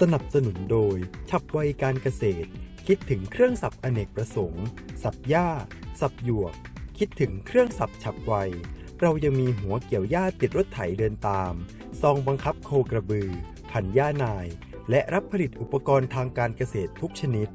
สนับสนุนโดย ฉับไวการเกษตร คิดถึงเครื่องสับอเนกประสงค์ สับหญ้า สับหยวก คิดถึงเครื่องสับฉับไว เรายังมีหัวเกี่ยวหญ้าติดรถไถเดินตาม ซองบังคับโคกระบือพันหญ้านาย และรับผลิตอุปกรณ์ทางการเกษตรทุกชนิด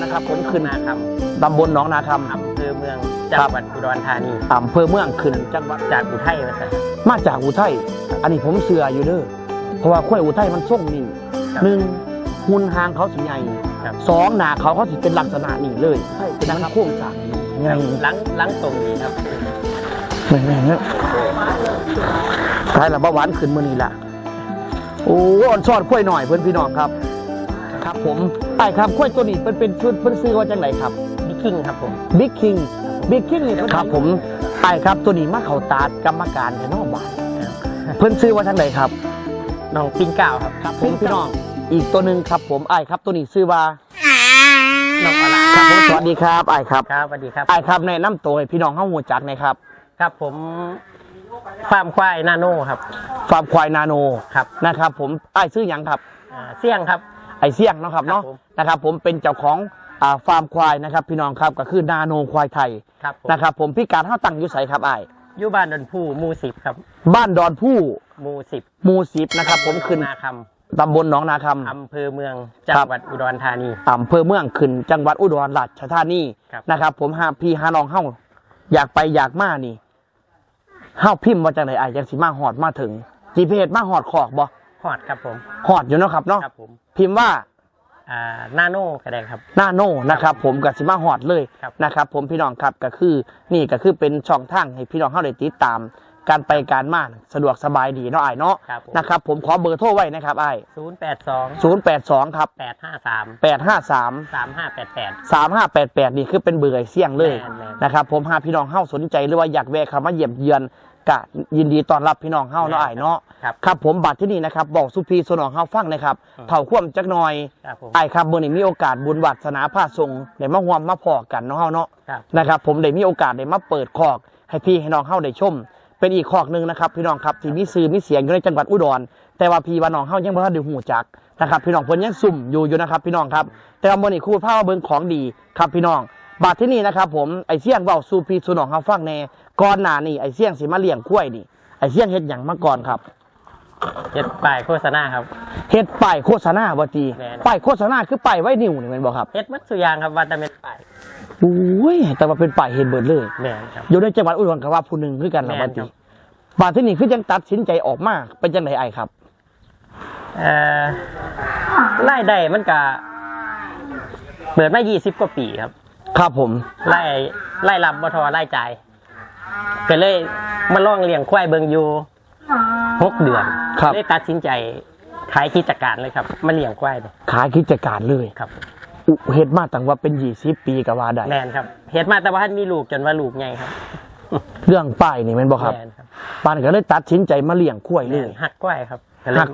นะครับผมขึ้นนาคำตำบลหนองนาคำอำเภอเมือง จังหวัดอุดรธานีำอำเภอเมืองขึ้นจังหวัดจากอุทัยมาสักมาจากอุทัยอันนี้ผมเสืออยู่เด้อเพราะว่าข้อยอุทัยมันส่งนี่ครับหนึ่งหุ่นหางเขาสิใหญ่ครับ สองหนาเขาเขาสิเป็นลักษณะนี่เลยเป็นนักโค้งสร้างใหญ่หลังหลังตรงนี้ครับแม่แม่ใช่ละเบาหวานขึ้นมื่อนี้ละโอ้อ่อนซอดข้อยหน่อยเพื่อนพี่น้องครับ ครับผมไอ้ครับข้อยตัวนี้เป็นเป็นชุดเพิ่นซื้อว่าจังไหนครับ บิ๊กคิงครับผม บิ๊กคิง บิ๊กคิงนี่ครับผมไอ้ครับตัวนี้มาเขาตาดกรรมการแค่นอกบ้านเพิ่นซื้อว่าจังไหนครับน้องปิ้งก้าวครับครับผมพี่น้องอีกตัวหนึ่งครับผมไอ้ครับตัวนี้ซื้อว่าน้องอลาครับผมสวัสดีครับไอ้ครับครับสวัสดีครับไอ้ครับแนะนำตัวให้พี่น้องเข้าหูจักหน่อยครับ ครับผมฟาร์มควายนาโน่ครับฟาร์มควายนาโนครับนะครับ ผมไอ้ซื้อหยังครับอ่าเสี่ยงครับไอ้เสี่ยงเนาะครับเนาะครับผมนะครับ ผมเป็นเจ้าของ อ่าฟาร์มควายนะครับ พี่น้องครับก็คือนาโนควายไทยครับผมนะครับ ผมพี่การเท่าตั้งอยู่ไสครับไอ้อยู่บ้านดอนผู้หมู่สิบครับบ้านดอนผู้หมู่สิบหมูสิบนะครับ ผมขึ้นนาคตำบลหนองนาคำ อำเภอเมืองจังหวัดอุดรธานีำอำเภอเมืองขึ้นจังหวัดอุดรราชธานีครับ นะครับ ผมหาพี่หาน้องเฮาอยากไปอยากมานี่เฮาพิมพ์ว่าจังไหนไอ้จังสิมาหอดมาถึง GPS มาหอดขอกบ่ฮอดครับผม หอดอยู่เนาะครับเนาะครับผมพิมพ์ว่า อ่านาโน่ก็ได้ครับ หน้าโน่นะครับผมกับสิมาหอดเลยครับ นะครับผมพี่น้องครับก็คือนี่ก็คือเป็นช่องทางให้พี่น้องเฮาได้ติดตาม การไปการมาสะดวกสบายดีเนาะไอ้ายเนาะครับผมนะครับผมขอเบอร์โทรไว้นะครับไอ้ศูนย์แปดสองศูนย์แปดสองครับแปดห้าสามแปดห้าสามสามห้าแปดแปด สามห้าแปดแปดนี่คือเป็นเบอร์ไอ้เสี่ยงเลยแม่นแม่นนะครับผมหากพี่น้องเฮาสนใจหรือว่าอยากแวะเข้ามาเยี่ยมเยือน ก็ยินดีต้อนรับพี่น้องเฮาเนาะแม่นไอ้ายเนาะครับ ครับผมบัตรที่นี่นะครับบอกสุพีสนองเฮาฟังนะครับอืมเท่าความจักหน่อยครับผมไอ้ายครับมื้อนี้มีโอกาสบุญวัสนาพาทรงได้มาร่วมมาพอกันเนาะเฮาเนาะ ครับ นะครับผมได้มีโอกาสได้มาเปิดคอก ให้พี่ให้น้องเฮาได้ชม เป็นอีกคอกหนึ่งนะครับ พี่น้องครับที่มีซื้อมีเสียงอยู่ในจังหวัดอุดร แต่ว่าพี่ว่าน้องเฮายังบ่ทันได้ฮู้จักนะครับพี่น้องเพิ่นยังซุ่มอยู่อยู่นะครับ พี่น้องครับแต่ว่ามื้อนี้ครูพามาเบิ่งของดีครับพี่น้อง บาทที่นี่นะครับผมไอ้เสี่ยงเว้าสู่พี่สู่น้องเฮาฟังแน่ก่อนหน้านี้ไอ้เสี่ยงสิมาเลี้ยงกล้วยนี่ไอ้เสี่ยงเฮ็ดหยังมาก่อนครับเจ็ดป้ายโฆษณาครับ เฮ็ดป้ายโฆษณาบ่ตีแม่น ป้ายโฆษณาคือป้ายไว้นิ้วนี่แม่นบ่ครับเฮ็ดมัดสุยางครับวันตะเม็ดป้ายโอ้ยแต่ว่าเป็นป้ายเฮ็ดเบิดเลย แม่นครับ อยู่ในจังหวัดอุดรก็ว่าผู้หนึงคือกันล่ะแม่บ่นตีครับ บาทที่นี่คือจังตัดสินใจออกมาเป็นจังไดไอ้ครับ เอ่อไล่ได้มันก็เปิดมา 20 กว่าปีครับ ครับผม ไล่ไล่รับบ่ทอไล่จ่ายก็เลยมาลองเลี้ยงควายเบิงอยู่หกเดือนครับ เลยตัดสินใจขายกิจการเลยครับมาเลี้ยงควายเลยขายกิจการเลยครับอุเฮ็ดมาตั้งว่าเป็น20ปีก็ว่าได้แมนครับเฮ็ดมาแต่ว่าท่านมีลูกจนว่าลูกใหญ่ครับเรื่องป้ายนี่แม่นบ่ครับแมนครับปานก็เลยตัดสินใจมาเลี้ยงกล้วยแมเลนย หักควายครับก็เลหัยก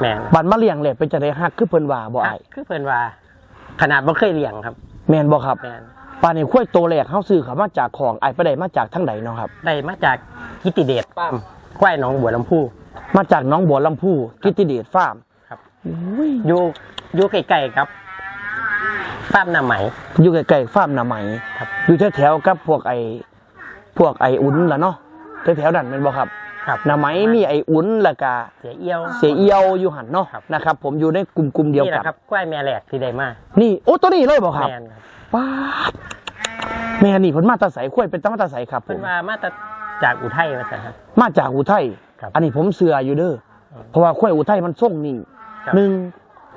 แมนบัดมาเลี้ยงเลยเป็นจังไดฮักคือเพิ่นว่าบ่หัอ้ากยคือเพิ่นว่า ขนาดบ่เคยเลี้ยงครับ แม่นบ่ครับ แมน ปานนี้กล้วยโตแรกเฮาซื้อเขามาจากของอ้ายไปได้มาจากทางใดเนาะครับ ได้มาจากกิติเดชป้ามควายหนองบัวลำพูมาจากหน้องบัวลำพูกิตติเดชฟาร์มครับอุ้ยอยู่อยู่ใกล้ๆครับฟาร์มน้ำไหม อยู่ใกล้ๆฟาร์มนาไหมครับ อยู่แถวๆกับพวกไอ้พวกไอ้อุ่นล่ะเนาะแถวๆนั้นแม่นบ่ครับครับนาไหมมีไอ้อุ่นแล้วก็เสียเอี้ยว เสียเอียวอยู่หั่นเนาะครับ นะครับ ผมอยู่ในกลุ่มๆเดียวนี่แหกันละครับควายแม่แหลกที่ได้มานี่โอ้ตัวนี้เลยบ่ครับ แมนครับ ป้าดแม่นี่เพิ่นมาแตาใสกล้วยเป็นตามาแตาใสครับผเพิ่นมว่ามาแต่จากอุทัยมาซะครับ มาจากอุทัยครับอันนี้ผมเสืออยู่เด้ออืมเพราะว่าข้อยอุทัยมันส่งนี่ครับหนึ่ง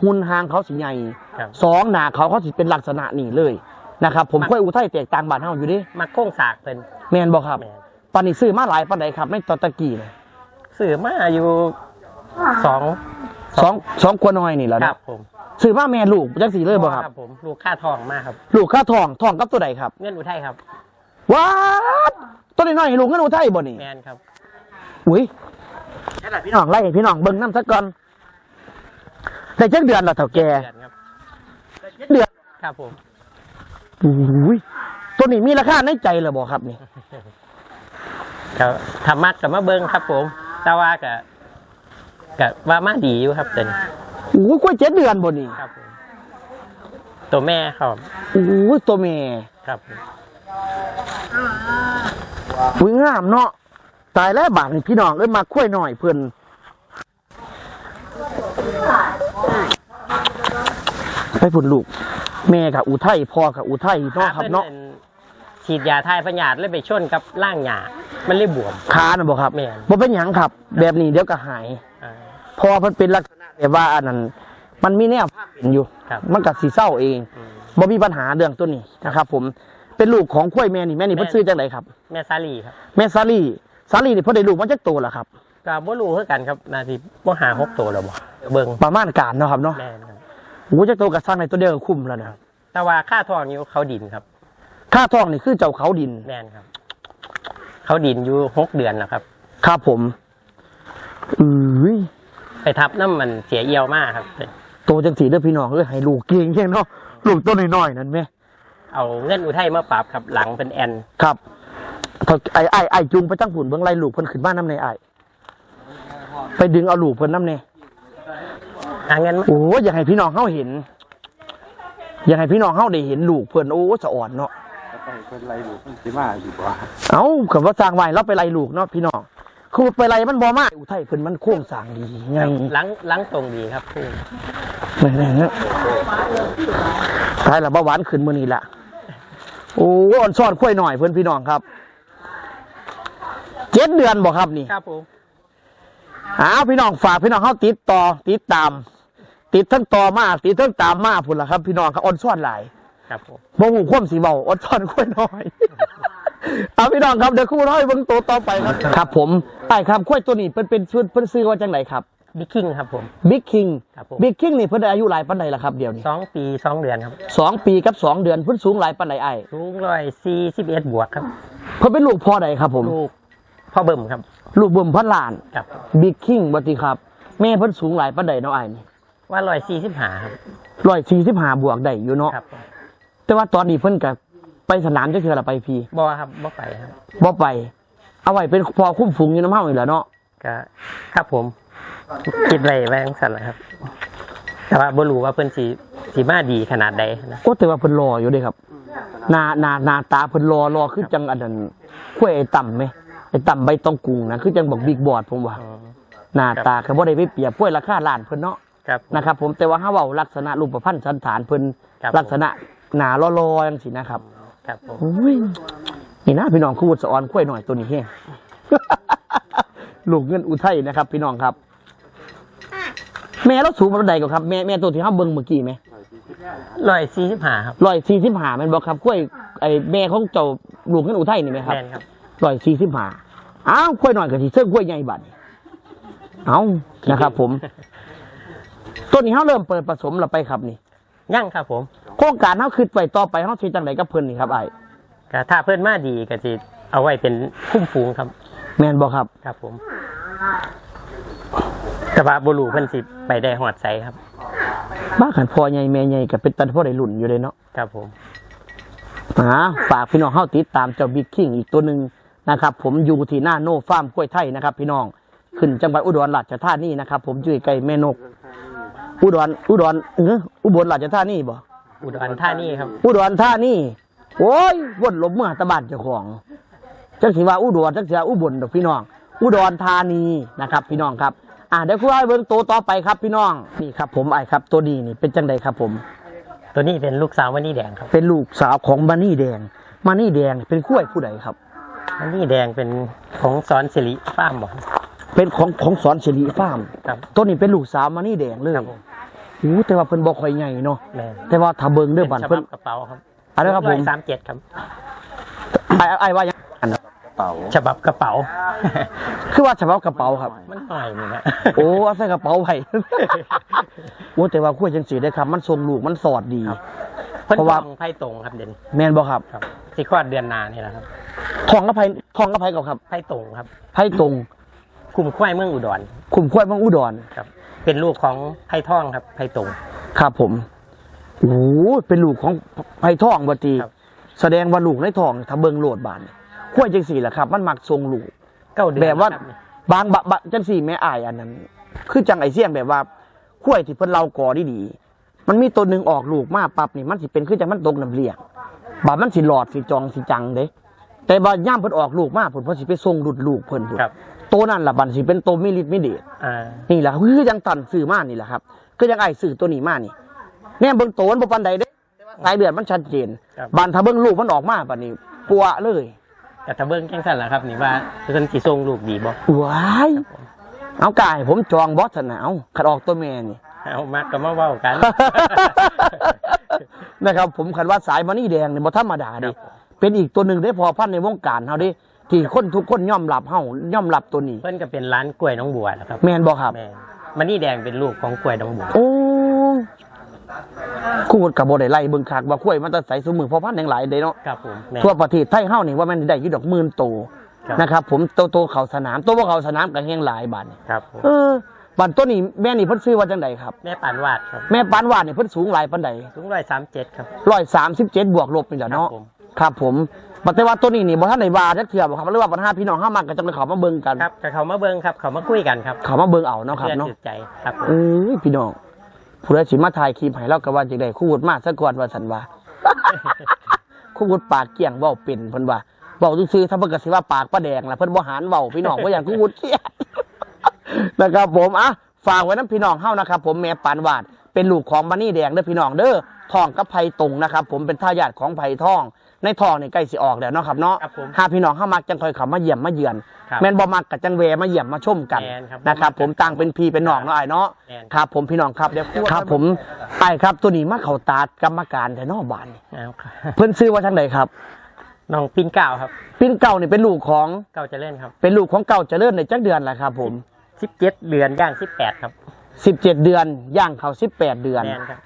หุ่นหางเขาสิใหญ่ครับ สองหนาเขาเขาสิเป็นลักษณะนี่เลยนะครับผมมันข้อยอุทัยแตกต่างบ้านเฮาอยู่เดิมาโค้งสากเพิ่นแม่นบ่ครับแม่นปานนี้ซื้อมาหลายปานใดครับในตอนตะกี้นะซื้อมาอยู่สองสองสองกว่าน้อยนี่แหล้วคนะรับผม ซื้อมาแม่ลูกจังสีเลยบ่ครับ ผมลูกค่าทองมากครับลูกค่าทองทองกับตัวใดครับเงินอุทัยครับว้าดตัวน้อยๆลูกเงินอุทัยบ่นี่แมนครับอุ้ยพี่น้องไล่ให้พี่น้องเบิ่งน้ำสักก่อนได้จักเดือนแล้วเฒ่าแก่เดือนครับเดือนครับผมอุ้ยตัวนี้มีราคาในใจเลยบ่ครับนี่ก็ทำมัดกับมาเบิ้งครับ ผมแต่ว่าก็ก็ว่ามาดีอยู่ครับเต็น โอ้ยกล้วยเจ็ดเดือนบ่นี่ครับผมตัวแม่ครับ โอ้ยตัวแม่ครับผมอุ้ยงามเนาะตายแล้วบาดนี่พี่น้องเอ้ยมาคุ้ยหน่อยเพิ่นไปพุ่นลูก แม่กับอุทัยพ่อกับอุทัยเนาะครับเนาะพิ่ฉีดยาทายพยาธิเลยไปชนกับร่างหยามันเลยบวมขาน่ะบ่ครับแม่น บ่เป็นหยังครับ แบบนี้เดี๋ยวก็หายอ่าเพอมันเป็นลักษณะ แบบว่าอันนั้นมันมีแนวภาพเป็นอยู่ครับมันก็สิเศร้าเองอืมบ่มีปัญหาเรื่องตัวนี้นะครับผมเป็นลูกของกล้วยแม่นี่แม่นี่เพิ่นซื้อจังไดครับ แม่ซาลีครับแม่ซาลี่ซาลี่นี่เพิ่นได้ลูกมาจากโตแล้วครับก็บ่รู้คือกันครับนาทีบ่หาหกตัวแล้วบ่เบิ่งประมาณการเนาะครับเนาะแม่นครับโอ้จากโตกับสร้างในตัวเดียวก็คุ้มแล้วนะแต่ว่าค่าทองอยู่เขาดินครับ ค่าทองนี่คือเจ้าเขาดินแม่นครับ เขาดินอยู่หกเดือนแล้วครับ ครับผมอุ้ย ไปทับน้ำมันเสียเอียวมากครับ โตจังสีเด้อพี่น้องเอ้ยให้ลูกเก่งแค่เนาะลูกตัวน้อยๆนั่นแม่เอาเงินอุทัยมาปรับครับหลังเป็นแอนครับพอไอ้ไอ้ไอ้จุงไปตั้งผุนเบื้องไรลูกเพิ่นขึ้นบ้านน้ำในไอ้ไปดึงเอาลูกเพิ่นน้ำในหาเงินมาโอ้อยากให้พี่น้องเฮาเห็น อยากให้พี่น้องเฮาได้เห็นลูกเพิ่นโอ้สะอ่อนเนาะไปเป็นไรอยู่มันสิมาอยู่บ่เอ้ากับว่าสร้างไว้เราไปไล่ลูกเนาะพี่น้อง คือไปไล่มันบ่มาอุทัยเพิ่นมันโค้งสร้างดีไงหลังหลังตรงดีครับคู่ไม่แน่นะตายละเบาหวานขึ้นมื้อนี้ละโอ้อ่อนซ่อนค่อยหน่อยเพิ่นพี่น้องครับเจ็ดเดือนบ่ครับนี่ครับผมอ้าวพี่น้องฝากพี่น้องเฮาติดต่อติดตาม ติดทั้งต่อมาติดทั้งตามมาพุ่นล่ะครับ พี่น้องครับอ่อนซ่อนหลายครับผมบ่หูความสีเบาอดทนค่อยน้อย เอาพี่น้องครับเดี๋ยวครู่น้อยเบิ่งตัวต่อไปครับครับผมไอ้ครับค่อยตัวนี้เป็นเป็นชุดเพิ่นซื้อว่าจังไหนครับบิ๊กคิงครับผม บิ๊กคิงครับผม บิ๊กคิงนี่เพิ่นได้อายุหลายปานใดล่ะครับเดี๋ยวนี้สองปีสองเดือนครับสองปีกับสองเดือนเพิ่นสูงหลายปานใดไอ้สูงร้อยสี่สิบเอ็ดบวกครับ เพิ่นเป็นลูกพ่อใดครับผม ลูกพ่อเบิ่มครับลูกเบิ่มพันล้าน ครับ บิ๊กคิงบ่ติครับแม่เพิ่นสูงหลายปานใดเนาะไอ้นี่ว่าร้อยสี่สิบหาครับ145บวกได้อยู่เนาะครับผมแต่ว่าตอนนี้เพิ่นก็ ไปสนามจักเทื่อละไปพี่บ่ครับบ่ไปครับบ่ไป เอาไว้เป็นพอคุ้มฝูงอยู่น้ำเฮานี่แหละเนาะก็ครับผมคิดไรแม่งสั่นแหละครับ แต่ว่าบ่รู้ว่าเพิ่นสีสีมาดีขนาดใดนะก็แต่ว่าเพิ่นรออยู่เด้ครับหน้าหน้าหน้าตาเพิ่นรอรอคือจังอันนั้นกล้วยไอ้ต่ำไหมไอ้ต่ำใบตองกุงนะคือจังบอกบิ๊กบอร์ดผมว่าอืมหน้าตาก็บ่ได้ไปเปรียบกล้วยราคาล้านเพิ่นเนาะครับนะครับ ผมแต่ว่าเฮาเว้าลักษณะรูปพรรณสันฐานเพิ่นครับลักษณะหน้ารอๆจังซี่นะครับ ครับผมโอ้ยนี่นะพี่น้องคือวุฒิสะออนกล้วยหน่อยตัวนี้แฮงลูกเงินอุทัยนะครับ พี่น้องครับ แม่เราสูงปานใดก็ครับแม่แม่ตัวที่เฮาเบิ่งเมื่อกี้ไหมร้อยสี่สิบหาครับร้อยสี่สิบห้าแมันบอกครับกล้วยไอ้แม่ของเจ้าลูกเงินอุทัยนี่ไหมครับแม่นครับร้อยสี่สิบห้าอ้าวกล้วยหน่อยกับที่เสื้อกล้วยใหญ่บัดนี้เอานะครับ ผม ต้นนี้เขาเริ่มเปิดผสมแล้วไปครับนี่ ยั่งครับผมโค รงการเขาคือไปต่อไปเขาสิจังไหนกับเพิ่นนี่ครับไอ้ก็ถ้าเพื่อนมาดีก็จะเอาไว้เป็นคุ้มฟูงครับ แมนบอกครับครับผมแต่ว่าบุรูเพิ่นสิไปได้หอดใสครับ บ้าขันพ่อใหญ่แม่ใหญ่กับเป็นตันพ่อได้หลุ่นอยู่เลยเนาะครับผมอ่าฝากพี่น้องเข้าติดตามเจ้าบิ๊กคิงอีกตัวหนึ่งนะครับ ผมอยู่ที่หน้าโน่ฟาร์มกล้วยไทยนะครับ พี่น้องขึ้นจังหวัดอุดรราชธานีนะครับ ผมอยู่ใกล้แม่นก อุดรอุดรเอออุบลราชธานีบ่ อุดรท่านี่ครับ อุดรธานีโอ้ยวนลบเมื่อตะบานเจ้าของจังสิว่าอุดรจังสิว่าอุบลดอกพี่น้อง อุดรธานีนะครับ พี่น้องครับ อ่าเดี๋ยวคุณไอ้เบิ้งตัวต่อไปครับ พี่น้องนี่ครับ ผมไอ้ครับ ตัวนี้นี่เป็นจังใดครับผม ตัวนี้เป็นลูกสาวมันนี่แดงครับ เป็นลูกสาวของมานี่แดง มานี่แดงเป็นกล้วยผู้ใดครับมันนี่แดงเป็นของสอนสิริฟาร์มบอก เป็นของของสอนสิริฟาร์มครับ ตัวนี้เป็นลูกสาวมานี่แดงเลยครับผมโอ้แต่ว่าเพิ่นบ่ค่อยใหญ่เนาะแม่นแต่ว่าถ้าเบิ่งเด้อบัดเป็นฉเพิ่บันบกระเป๋าครับอะไรครับผม สามเจ็ดครับ ไอ้ไอ้ว่ายังอันนั้นเป่าฉบับกระเป๋า คือว่าเฉพาะกระเป๋าครับ มันหน่อยนี่นะ โอ้เอาใส่กระเป๋าไว้ โอ้แต่ว่าขั้วจังสีได้ครับ มันทรงลูกมันสอดดี ครับ เพิ่นเพราะว่าทองไพ่ตรงครับเด่นแม่นบ่ครับครับสิคลอดเดือนหนานี่แหละครับทองกระไพทองกระไพกับครับไพ่ตรงครับไพ่ตรง คุมควายเมืองอุดรขุมขั้วเมืองอุดรครับ เป็นลูกของไพ่ท่องครับไพ่ตรงครับผมโอ้เป็นลูกของไผ่ทองบัตีครับแสดงว่าลูกในทองถ้าเบิ่งโลดบานขั้วจังสีแหละครับ มันมักทรงลูกเก้าเดือนแบบว่าครับนี่บางบะบะจังสี่แม่อายอันนั้น คือจังไอเสี่ยงแบบว่าขั้วยที่เพิ่นเราก่อดีดีๆมันมีตัวหนึ่งออกลูกมาปั๊บนี่มันสิเป็นคือจังมันตกน้ำเลี้ยงบาดมันสิหลอดสิจองสิจังเด้แต่บาย่ามเพิ่นออกลูกมาเพิ่นเพิ่นสิไปส่งดุดลูกเพิ่นพุ่นครับ ตัวนั้นล่ะบัดสิเป็นตัวมีฤทธิ์มีเดชอ่านี่แหละคือยังตันสื่อมานี่แหละครับคือยังไอสื่อตัวนี้มานี่เนี่ยเบิ่งโตมันบ่ปานใดเด้แต่ว่าสายเลือดมันชัดเจนครับบานถ้าเบิ่งลูกมันออกมาบัดนี้ปัวเลยแต่ถ้าเบิ้งแจ้งสั่นล่ะครับ นี่ว่าเพิ่นสิส่งลูกดีบ่ว้ายเอากายผมจองบอสสนาวขัดออกตัวแม่นี่เอามาก็มาเว้ากัน นะครับ ผมคันว่าสายมันนี่แดงเนี่ยบ่ธรรมดาดิเป็นอีกตัวหนึ่งได้พอพันในวงการเฮาดิ ที่คนทุกคนย่อมรับเฮาย่อมรับตัวนี้ เพิ่นก็เป็นร้านกล้วยน้องบัวนะครับแม่นบ่ครับแม่นมันนี่แดงเป็นลูกของกล้วยน้องบัวโอ้คู่กับบ่ได้ไล่เบิ่งคักว่าข้วยมันจะใส่สมือพอพันแห่งหลายเด้เนาะครับผมแม่น ทั่วประเทศไทยเฮานี่ว่ามันได้อยู่ดอกหมื่นโตครับ นะครับ ผมโตโตเขาสนามโตบ่เขาสนามก็แห่งหลายบาดนี่ครับผมเออบัดตัวนี้แม่นี่เพิ่นซื้อว่าจังไดครับ แม่ปานวาดครับแม่ปานวาดนี่เพิ่นสูงหลายปานใดสูงร้อยสามเจ็ดครับร้อยสามสิบเจ็ดบวกลบนี่แหละเนาะครับผม ครับผมบัดแต่ว่าตัวนี้นี่บ่ทันได้ว่าจักเทื่อบ่ครับหรือว่าปัญหาพี่น้องเฮามันก็จังได้เข้ามาเบิ่งกันครับก็เขามาเบิ้งครับเขามาคุยกันครับเข้ามาเบิ่งเอาเนาะครับเพื่อเนาะถือใจครับผมเอ้ยพี่น้องผู้ใดสิมาถ่ายคลิปให้เราก็ว่าจังได๋คู่วุฒิมาซะก่อนว่าซั่นว่าคู่วุฒิปากเกี้ยงเว้าเป็นเพิ่นว่าเว้าซื่อๆถ้าเพิ่นก็สิว่าปากป้าแดงล่ะเพิ่นบ่หารเว้าพี่น้องบ่อย่างคู่วุฒิเครียดนะครับผมอะฝากไว้น้ำพี่น้องเฮานะครับ ผมแม่ปานวาดเป็นลูกของบันนี่แดงเด้อพี่น้องเด้อทองกับไผ่ตรงนะครับ ผมเป็นทายาทของไผ่ทอง ในทองนี่ใกล้สิออกแล้วเนาะครับเนาะครับผมหาพี่น้องเข้ามักจังคอยเขามาเยี่ยมมาเยือนครับแม่นบ่มักกับจังเวมาเยี่ยมมาชมกันแม่นครับนะครับ ผมต่างเป็นพี่เป็นน้องเนาะไอ้ายเนาะแม่น ครับ ผมพี่น้องครับเดี๋ยวครับ ผมไอ้ายครับตัวนี้มาเขาตาดกรรมการแต่นอกบ้านนี่เอาครับเพิ่นซื้อว่าจังไดครับน้องปินเก้าครับ ปิ้นเก่านี่เป็นลูกของเก้าเจะเล่นครับเป็นลูกของเก่าเจริญในจักเดือนแหละครับ ผม สิบเจ็ดเดือนย่างสิบแปดครับ17 เดือนย่างเขา18 เดือน แมนครับ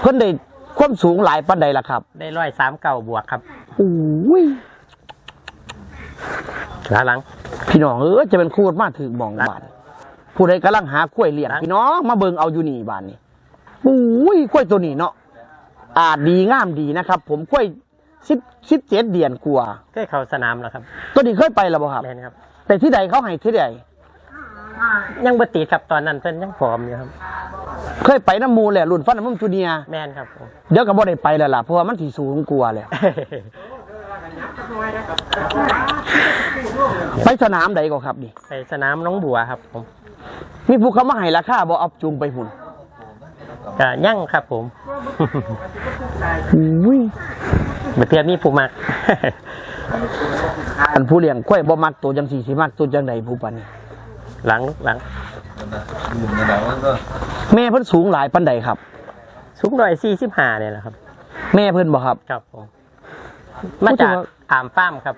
เพิ่นได้ ความสูงหลายปานใดล่ะครับได้ร้อยสามเก้าบวกครับโอ้ยขาหลัง พี่น้องเออจะเป็นคูดมาถึงมองบ้านผู้ใดกำลังหากล้วยเลี้ยงครับพี่น้องมาเบิ่งเอาอยู่นี่บ้านนี้โอ้ยกล้วยตัวนี้เนาะอาจดีงามดีนะครับ ผมกล้วยสิบสิบเจ็ดเดือนกว่าเคยเข้าสนามแล้วครับตัวนี้เคยไปแล้วบ่ครับแมนครับ แต่ที่ใดเขาให้ที่ใดยังบ่ติดครับตอนนั้นเพิ่นยังผอมอยู่ครับ เคยไปน้ำมูแหละรุ่นฟันน้ำมันจูเนียร์แมนครับผม เดี๋ยวก็บ่ได้ไปแล้วล่ะเพราะว่ามันสิสูงกว่าแล้ว ไปสนามใดก็ครับนี่ไปสนามน้องบัวครับผมมีผู้เขามาให้ราคาบ่เอาจูงไปหุ่นก็ยั่งครับผม อุ้ยเมื่อเทียบนี่ผู้มัก อันผู้เลี้ยงกล้วยบ่มักตัวจังสี่สิมักตัวจังใดผู้ปานนี้หลังหลัง แม่เพิ่นสูงหลายปานใดครับ สูงร้อยสี่สิบห้าเนี่ยแหละครับ แม่เพิ่นบ่ครับ ครับผมมาจากพูดถึงว่าอามฟาร์มครับ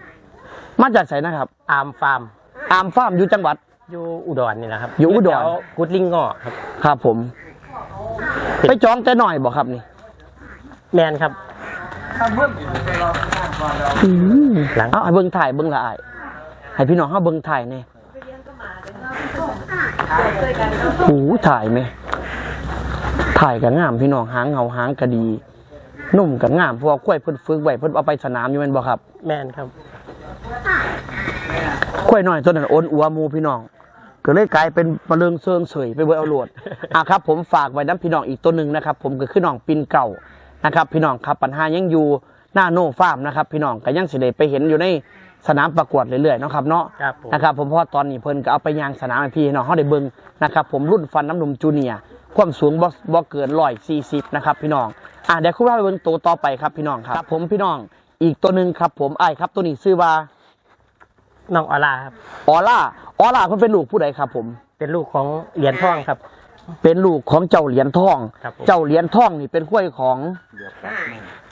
มาจากไสนะครับอามฟาร์มอามฟาร์มอยู่จังหวัด อยู่อุดรนี่แหละครับอยู่อุดร แถวกุดลิงงอครับ ครับผม ไปจองแต่หน่อยบ่ครับนี่ แมนครับ หลัง เอาให้เบิ่งถ่ายเบิ่งละอายให้พี่น้องเฮาเบิ่งถ่ายแน่โอ้ถ่ายไหม ถ่ายก็งามพี่น้องหางเงาหางก็ดี นุ่มก็งามเพราะว่ากล้วยเพิ่นฝึกไว้เพิ่นเอาไปสนามอยู่แม่นบ่ครับแมนครับกล้วยน้อยตัวนั้นโอนอัวหมูพี่น้อง ก็เลยกลายเป็นมะเริงเซิงเฉยไปเบิดเอาโหลดอะครับ ผมฝากไว้น้ำพี่น้องอีกตัวหนึ่งนะครับ ผมก็คือน้องปินเก่านะครับ พี่น้องครับปัญหายังอยู่หน้าโน่ฟาร์มนะครับ พี่น้องก็ยังสิได้ไปเห็นอยู่ใน สนามประกวดเรื่อยๆเนาะครับเนาะครับผม นะครับผมเพราะว่าตอนนี้เพิ่นก็เอาไปยางสนามให้พี่น้องเขาได้เบิ่งนะครับผมรุ่นฟันน้ำนมจูเนียร์ความสูงบ่บ่เกินร้อยสี่สิบนะครับพี่น้องอะเดี๋ยวคุณว่าไปเบิ่งตัวต่อไปครับพี่น้องครับครับผมพี่น้องอีกตัวหนึ่งครับผมไอ้ายครับตัวนี้ชื่อว่าน้องออล่าครับ ออล่าออล่าเพิ่นเป็นลูกผู้ใดครับผม เป็นลูกของเหรียญทองครับ เป็นลูกของเจ้าเหรียญทอง ครับผม เจ้าเหรียญทองนี่เป็นข้วยของ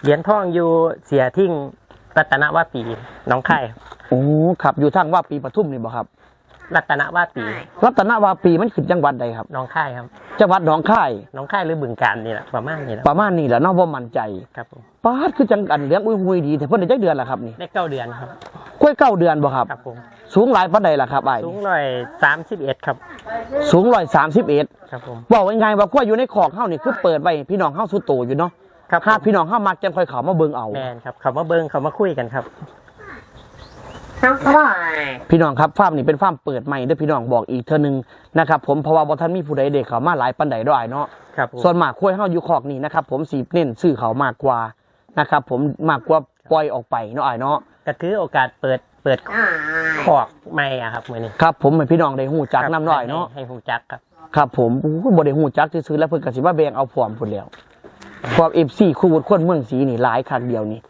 เหรียญทองอยู่เสียทิ้ง รัตนวาปีน้องไข่ครับโอ้ครับอยู่ทางว่าปีปทุมนี่บ่ครับ รัตนวาปีรัตนวาปีมันขึ้นจังหวัดใดครับน้องไข่ครับจังหวัดหนองคายน้องไข่หรือบึงการนี่แหละประมาณนี้แหละประมาณนี้แหละเนาะบ่มั่นใจครับผมป้าดคือจังอันเลี้ยงอุ้ยหุยดีแต่เพิ่นได้จักเดือนละครับนี่ได้เก้าเดือนครับกล้วยเก้าเดือนบ่ครับ ครับผมสูงหลายปานใดล่ะครับอ้ายสูงร้อยสามสิบเอ็ดครับสูง131ครับผมบอกง่ายๆว่ากล้วยอยู่ในคอกเฮานี่คือเปิดไว้พี่น้องเฮาสุดโตอยู่เนาะ ครับถ้าผมพี่น้องเฮามักจังค่อยเข้ามาเบิ่งเอา แมนครับเขามาเบิ้งเขามาคุยกันครับ พี่น้องครับฟาร์มนี่เป็นฟาร์มเปิดใหม่เด้อพี่น้องบอกอีกเท่านึงนะครับผมเพราะว่าบ่ทันมีผู้ใดเด็กเขามาหลายปันใดดอยเนาะครับผมส่วนมากคุ้ยเฮาอยู่คอกนี่นะครับผมสีเน้นซื้อเขามากกว่านะครับผมมากกว่าปล่อยออกไปเนาะอ้ายเนาะก็ถือโอกาสเปิดเปิดขอกไม่อะครับมือนี้ครับผมให้พี่น้องได้ฮู้จักน้ำน้อยเนาะให้ให้หูจักครับ ครับผมอู้บ่ได้ฮู้จักซื่อๆแล้วเพิ่นก็สิมาแบ่งเอาพร้อมพุ่นแล้ว พร้อฟซีคู่วุฒิคนเมืองสีนี่หลายคักเดียวนี่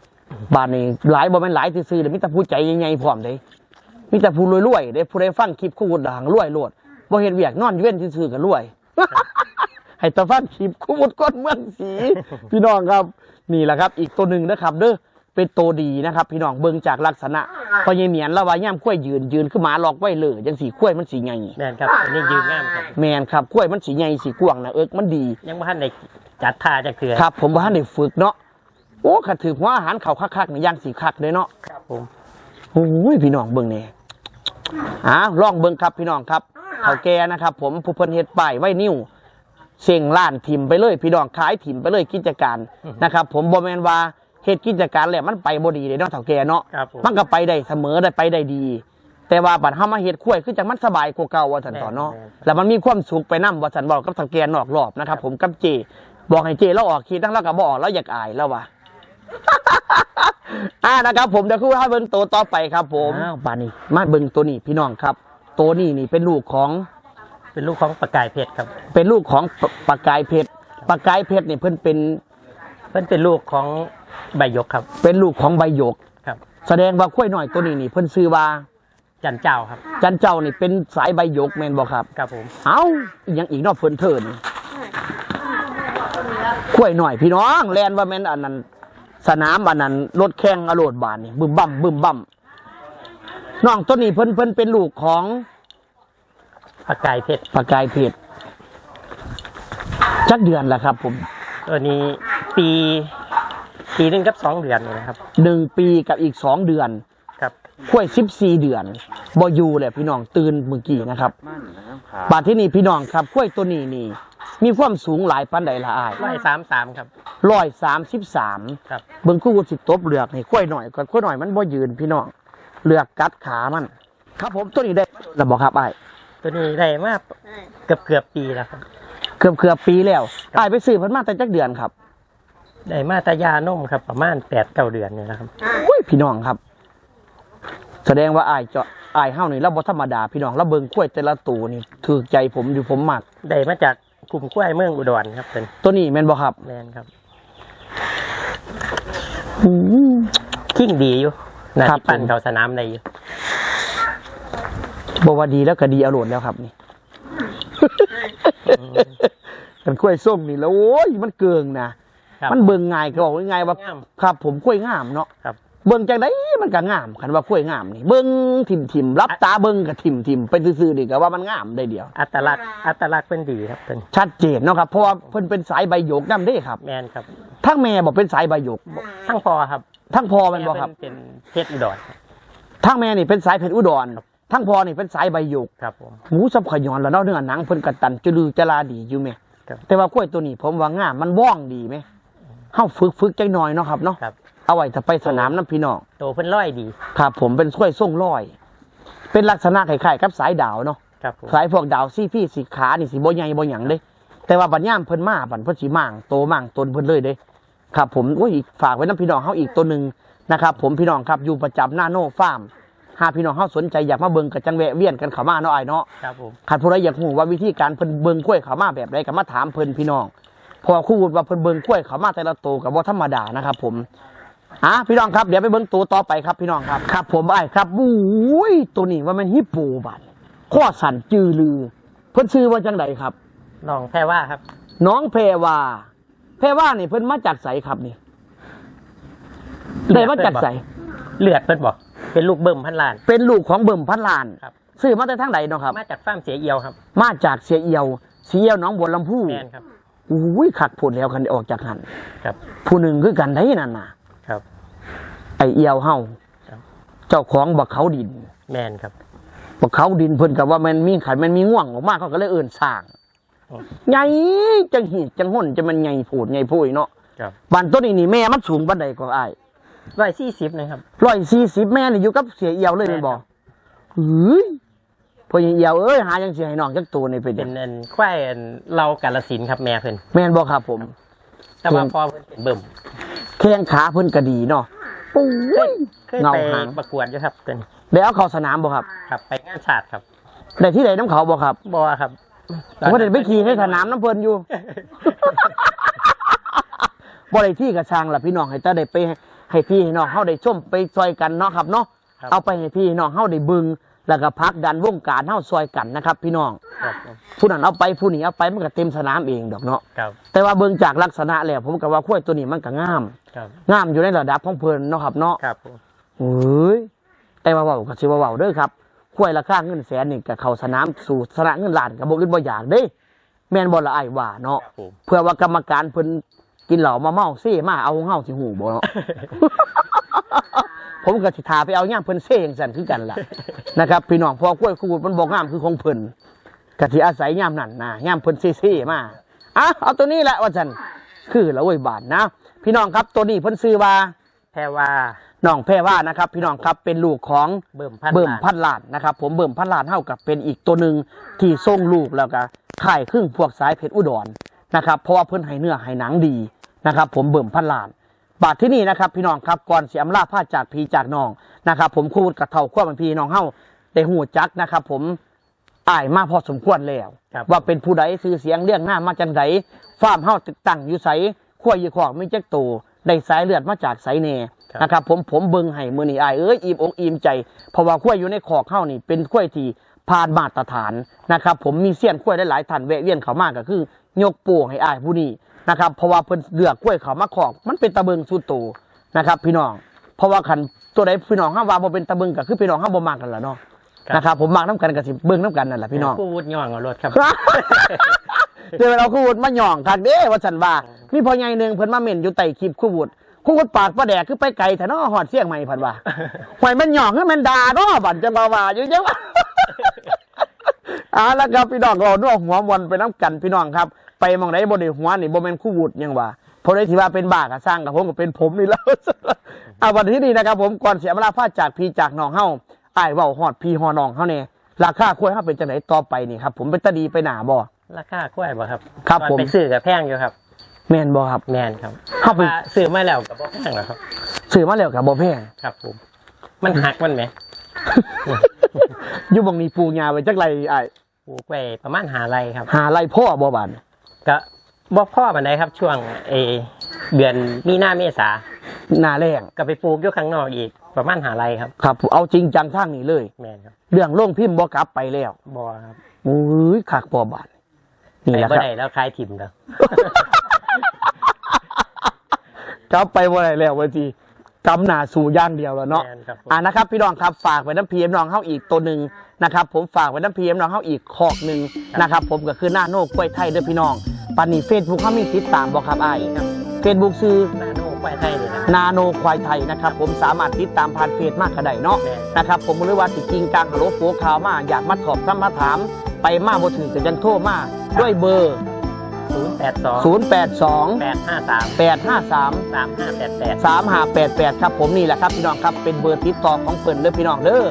บ้านนี้หลายบ่แม่นหลายซื่อๆเลยมิตรผู้ใจใหญ่ๆพร้อมเลยมิตรผู้รวยๆเด้ผู้ใดฟังคลิปคู่วุฒิด่างรวยโลดบ่เห็นเวียกนอนเว้นซื่อๆก็รวยให้ตาฟังคลิปคู่วุฒิคนเมืองสีพี่น้องครับนี่แหละครับ อีกตัวหนึ่งนะครับ เด้อ เป็นตัวดีนะครับ พี่น้องเบิ่งจากลักษณะพอยายเหมียนแล้วว่าย่ามข้วยยืนยืนขึ้นมาหลอกไว้เลยจังสีข้วยมันสีใหญ่แม่นครับอันนี้ยืนงามครับแมนครับกล้วยมันสีใหญ่สีกว้างนะเอิกมันดี ยังไม่ทันได้จัดท่าจะเกลือครับ ผมว่าได้ฝึกเนาะโอ้ขัดถือว่าอาหารเขาคักๆนี่ย่างสีคักเลยเนาะครับผมโอ้ยพี่น้องเบิ่งเนี่ยอ่าลองเบิ่งครับพี่น้องครับเขาแก่นะครับ ผมผู้เพิ่นเฮ็ดป้ายไว้นิ้วเสียงล้านถิ่มไปเลย พี่น้องขายถิ่มไปเลยกิจการนะครับ ผมบ่แม่นว่า เฮ็ดกิจการแล้วมันไปบ่ดีเลยเนาะเฒ่าแก่เนาะครับผม มันก็ไปได้เสมอได้ไปได้ดี แต่ว่าบัดเฮามาเฮ็ดคุ้วยคือจังมันสบายกว่าเก่าว่าซั่นต่อเนาะแม่นแล้วมันมีความสุขไปนํว่าซั่นบอกกับสังเกตนอกรอบนะครับ ผมกับเจ บอกให้เจเราออกคีทั้งเราก็บ่ออกแล้วอยากอายแล้วว่ะ อ่านะครับ ผมเดี๋ยวคือให้เบิ่งตัวต่อไปครับ ผมอ้าวบาดนี้ มาเบิ่งตัวนี้พี่น้องครับ ตัวนี้นี่เป็นลูกของ เป็นลูกของประกายเพชรครับ เป็นลูกของปปากกายเพชรปากกายเพชรนี่เพิ่นเป็น เพิ่นเป็นลูกของ ใบหยกครับ เป็นลูกของใบหยกครับ แสดงว่าข้วยหน่อยตัวนี้นี่เพิ่นซื้อว่าจันเจ้าครับ จันเจ้านี่เป็นสายใบหยกแม่นบ่ครับครับผมเอ้าอีกอยังอีกเนอกเพิ่นเทินกล้วยหน่อยพี่น้องแลนว่าแม่นอันนั้นสนามอันนั้นรถแข่งอโรดบานนี่บึมบั่มบึมบั่มน้องต้นนี้เพิ่นเพิ่นเป็นลูกของประกายเพชรปากกายเพชรจักเดือนละครับ ผม ตัวนี้ปี ปีหนึงกับสองเดือนนี่นะครับ หนึ่งปีกับอีกสองเดือนครับกล้วยสิบสี่เดือนบอยู่แหละพี่น้องตื่นเมื่อกี้นะครับมั่นนะครับขาบาดที่นี่พี่น้องครับกล้วยตัวนี้นี่ มีความสูงหลายปันใดละอายร้อยสามสามครับ ร้อยสามสิบสามครับ เบิ่งคู่วุฒิสิตบเหลือกให้ค่อยหน่อยก่อนค่อยหน่อยมันบ่ยืนพี่น้องเหลือกกัดขามัน ครับผมตัวนี้ได้ระบอกครับไอ้ายตัวนี้ได้มาเกือบเกือบปีแล้วครับ เกือบเกือบปีแล้วไอ้ายไปซื้อเพิ่นมาแต่จักเดือนครับ ได้มาตายานมครับ ประมาณแปดเก้าเดือนนี่นะครับ อุ้ยพี่น้องครับ แสดงว่าไอ้ายเจาะไอ้ายเฮานี่เราบ่ธรรมดาพี่น้องเราเบิ่งกล้วยแต่ละตัวนี่ถูกใจผมอยู่ผมมักได้มาจากกลุ่มกล้วยเมืองอุดรครับเป็นตัวนี้แม่นบ่ครับแมนครับอืมขิ้งดีอยู่นาครับที่ปั่นผมเขาสนามได้อยู่บ่ว่าดีแล้วก็ดีเอาโหลดแล้วครับนี่กันกล้วยส้มนี่แล้วโอ้ยมันเกิงนะ ครับมันเบิ่งง่ายก็บอกง่ายๆว่า งาม ครับ ผมกล้วยงามเนาะครับ เบิ่งจังไดมันก็งามคันว่ากล้วยงามนี่เบิ่งทิ่มทิมๆรับตาเบิ่งก็ทิ่มทิมๆไปซื่อๆนี่ก็ว่ามันงามได้เดียว อัตลักษณ์อัตลักษณ์เป็นดีครับเป็นชัดเจนเนาะครับเพราะว่าเพิ่นเป็นสายใบหยกนำเด้ครับแมนครับทั้งแม่บอกเป็นสายใบหยกทั้งพอครับทั้งพ่อแมันบ่ครับ เป็นเพชรอุดรทั้งแม่นี่เป็นสายเพชรอุดรทั้งพ่อนี่เป็นสายใบหยก ครับผม หมูสับขยอนแล้วเนาะเนื้อหนังเพิ่นกระตันจลือจลาดีอยู่แม่ครับ แต่ว่ากล้วยตัวนี้ผมว่างามมันว่องดีไหม เฮาฝึกฝึกจักหน่อยเนาะครับเนาะครับ เอาไว้ถ้าไปสนามน้ำพี่น้องโตเพิ่นร้อยดีครับผมเป็นกล้วยส่งลอย เป็นลักษณะคล้ายๆกับสายดาวเนาะครับผมสายพวกดาวซี่พี่สีขานี่สีบ่ใหญ่บ่หยังเด้ แต่ว่าบัดย่ามเพิ่นมาบัดเพิ่นสิม่างโตม่างตนเพิ่นเลยเด้ ครับ ผมโอ้ยอีกฝากไว้น้ำพี่น้องเฮาอีกตัวหนึ่งนะครับผมพี่น้องครับอยู่ประจำหน้าโน่ฟาร์มหากพี่น้องเฮาสนใจอยากมาเบิ่งก็จังแวะเวียนกันเข้ามาเนาะไอ้ายเนาะครับผมคันผู้ใดอยากรู้ว่าวิธีการเพิ่นเบิ่งกล้วยเขามาแบบใดก็มาถามเพิ่นพี่น้องเพอครู่ว่าเพิ่นเบิ่งกล้วยเขามาแต่ละตัวก็บ่ธรรมดานะครับ ผมอะพี่น้องครับเดี๋ยวไปเบิ่งตัวต่อไปครับพี่น้องครับครับผมไอ้ายครับอุ้ยตัวนี้ว่ามันฮิปโปบัดข้อสั่นจือลือ เพิ่นชื่อว่าจังไดครับ น้องแพรว่าครับ น้องเพรวาเพรวานี่เพิ่นมาจากไสครับนี่ได้มาจากไสเลือดเพิ่นบอกเป็นลูกเบิ่มพันล้าน เป็นลูกของเบิ่มพันล้านครับซื้อมาแต่ทางใดเนาะครับ มาจากฟาร์มเสียเอียวครับ มาจากเสียเอียว เสียเอียวหน้องบัวลำพูแมนครับ อุ้ยขัดผลแล้วคันได้ออกจากหันครับ ผู้หนึ่งคือกันได้นั่นน่ะ ครับ ไอเอียวเฮาครับเจ้าของบักเขาดิน แมนครับบักเขาดินเพิ่นกับว่ามันมีขันมันมีง่วงออกมาเขาก็เลยเอิ่นสร้างอืมใหญ่จังหีดจังห่นจะมันใหญ่ผูดใหญ่พุยเนาะครับบันต้นนี้นี่แม่มันสูงบันไดก็อ้ายร้อยสี่สิบนะครับร้อยสี่สิบแม่นี่อยู่กับเสียเอียวเลยแม่นบ่เฮ้ย พ่อใหญ่เอียวเอ้ยหาจังสิให้น้องจักตัวนี่เป็นเป็นอันควายอันเรากาลสินธุ์ครับแม่เพิ่นแม่นบ่ครับผม แต่ว่าพ่อเพิ่นเป็นเบิ่มแข้งขาเพิ่นก็ดีเนาะโอ้ย เคยเงาไปหาง ประกวดอยู่ครับตัวนี้ได้เอาเข้าสนามบ่ครับ ครับ ไปงานชาติครับได้ที่ไหนน้ำเขาบ่ครับบ่ครับผมก็ได้ไปขี่ให้สนามน้ำเพิ่นอยู่ บ่ได้ที่กระช่างล่ะพี่น้องให้ตาได้ไปให้พี่ให้น้องเฮาได้ชมไปซอยกันเนาะครับเนาะ ครับเอาไปให้พี่ให้น้องเฮาได้เบึง แล้วก็พักดันวงการเฮาซอยกันนะครับ พี่น้องครับผมผู้นั้นเอาไปผู้นี้เอาไปมันก็เต็มสนามเองดอกเนาะครับแต่ว่าเบิ่งจากลักษณะแล้วผมก็ว่าข้วยตัวนี้มันก็งามครับงามอยู่ในระดับของเพิ่นเนาะครับเนาะครับผมเอ้ยแต่ว่าเว้าก็สิว่าเว้าเด้อครับข้วยราคาเงินแสนนี่ก็เข้าสนามสู่สนามเงินล้านก็บ่อื่นบ่อยากเด้แม่นบ่ละอ้ายว่าเนาะครับผมเพื่อว่ากรรมการเพิ่นกินเหล้ามาเมาเซ่มาเอาของเฮาสิหูบ่เนาะ ผมก็สิทาไปเอาย่ามเพิ่นเซ่จังซั่นคือกันล่ะ นะครับพี่น้องเพอกล้วยคูดมันบ่งามคือของเพิ่นก็สิอาศัยย่ามนั่นนะย่ามเพิ่นเซ่ๆมาอะเอาตัวนี้แหละว่าซั่นคือละเว้ยบาทนะ พี่น้องครับตัวนี้เพิ่นซื้อว่าแพรว่าน้องแพรว่านะครับ พี่น้องครับเป็นลูกของเบิ่มพันเบิ่มล้านพันล้านนะครับ ผมเบิ่มพันล้านเท่ากับเป็นอีกตัวหนึ่งที่ส่งลูกแล้วก็ข่ายครึ่งพวกสายเพชรอุดรนะครับ เพราะว่าเพิ่นให้เนื้อให้หนังดีนะครับ ผมเบิ่มพันล้าน บาทที่นี่นะครับ พี่น้องครับก่อนเสียอำลาผ้าจากพีจากน้องนะครับ ผมคูดกับเท่าขั้วมันพี่น้องเฮาได้หูจักนะครับ ผมอายมาพอสมควรแล้วครับว่าเป็นผู้ใดซื้อเสียงเรื่องหน้ามาจังไดฟาร์มเฮาติดตั้งอยู่ไสขั้วอยู่ขอกมีจักโตได้สายเลือดมาจากไสเนครับนะครับผมผมเบิ่งให้มื้อนี้อายเอ้ยอิ่มอกอิ่มใจเพราะว่าขั้วอยู่ในขอกเฮานี่เป็นขั้วที่ผ่านมาตรฐานนะครับ ผมมีเสี้ยนขั้วได้หลายท่านแวะเวียนเข้ามาก็คือ ยกโป้ให้อายผู้นี้นะครับ เพราะว่าเพิ่นเลือกกล้วยเขามาขอกมันเป็นตะเบิงสุดโตนะครับ พี่น้อง เพราะว่าคันตัวใดพี่น้องห้ามว่าบ่เป็นตะเบิงก็คือพี่น้องห้ามบ่มักกันแหละเนาะครับนะครับผมมักน้ำกันกับสิเบิ่งน้ำกันนั่นแหละพี่น้องผู้วุฒิย่องเอารถครับเดี๋ยวเราคู่วุฒิมาหย่องคักเด้ว่าฉันว่ามีพ่อใหญ่หนึ่งเพิ่นมาเม่นอยู่ใต้คลิปคู่วุฒิคู่วุฒิปากประแดกคือไปไกลแต่เนาะหอดเสียงใหม่พันว่าหวยมันหย่องคือมันด่าเนาะบัดจะมาว่าอยู่จังว่าเอาละครับพี่น้องเราด้วยหัวมวนไปน้ำกันพี่น้องครับ ไปหมองไหนบ่ได้หัวนี่บ่แม่นคู่วุฒิหยังว่าเพราะได้ที่ว่าเป็นบ้าก็สร้างกับผมก็เป็นผมนี่แล้วเอาวันที่นี้นะครับ ผมก่อนเสียเวลาพาจากพี่จากน้องเฮาอ้ายเว้าฮอดพี่ฮอดน้องเฮาเนี่ยราคาควรเฮาเป็นจังไดต่อไปนี่ครับ ผมเป็นตาดีไปหนาบ่ราคากล้วยบ่ครับครับตอนผมไปซื้อกับแพงอยู่ครับ แม่นบ่ครับแมนครับเข้าไปว่าซื้อมาแล้วกับบ่แพงหรอกครับซื้อมาแล้วก็บ่แพงครับผมมันหักมันไหมอยู่บ่งนี้ปลูกหญ้าไว้จักไรอ้ายปลูกไปประมาณหาไรครับ หาไรพ่อบ่บาด ก็บ่พ่อมันไดครับ ช่วงเอเดือนมีนาเมษาหน้าแรงก็ไปปลูกอยู่ข้างนอกอีกประมาณหาไรครับครับ เอาจริงจังทางนี้เลย แมนครับเรื่องโรงพิมพ์บ่กลับไปแล้วบ่ครับโอ้ยคักบ่บาดนี่แหละไปคบ่รับ ได้แล้วคลายถิ่มแล้ว กลับไปบ่ได้แล้วว่าที กำหน้าสู่อย่างเดียวแล้วเนาะแม่นครับผม อ่านะครับ พี่น้องครับฝากไว้น้ำพีเอ็มน้องเฮาอีกตัวหนึ่งนะครับผมฝากไว้น้ำพีเอ็มน้องเฮาอีกคอกหนึ่งนะครับผมก็คือหน้าโนกกล้วยไทยเด้อพี่น้องปันนี้เฟซบุ๊กเขามีติดตามบ่ครับไอ้ายเฟซบุ๊กซื้อ หน้าโน้ควายไทยเลยนะ นาโนควายไทยนะครับผมสามารถติดตามผ่านเฟซมากก็ได้เนาะแม่นนะครับผมหรือว่าติจริงกลางฮัลโหลโฟข่าวมาอยากมาสอบซ้ำมาถาม ไปมาบ่ถึงจะยังโทรมาด้วยเบอร์ ศูนย์แปดสอง082แปดห้าสาม853สามห้าแปดแปดสามหาแปดแปดครับผมนี่แหละครับพี่น้องครับเป็นเบอร์ติดต่อของเปิ่นเด้อพี่น้องเด้อ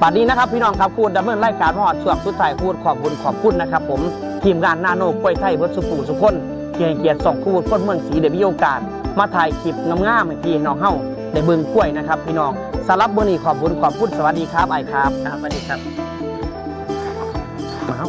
ปัดนี้นะครับพี่น้องครับคูณดำเนินรายการมหอดช่วงสุดท้ายคูณขอบบุญขอบคุณนะครับผมทีมงานนาโนกล้วยไทยเบิร์ดสุปูสุคนที่ให้เกียรติส่องคูณคนเมืองศรีได้มีโอกาส มาถ่ายคลิปงามๆให้พี่น้องเฮาได้เบิ่งกล้วยนะครับ พี่น้องสำหรับมื้อนี้ขอบบุญขอบคุณสวัสดีครับไอ้ครับครับสวัสดีครับอ้าว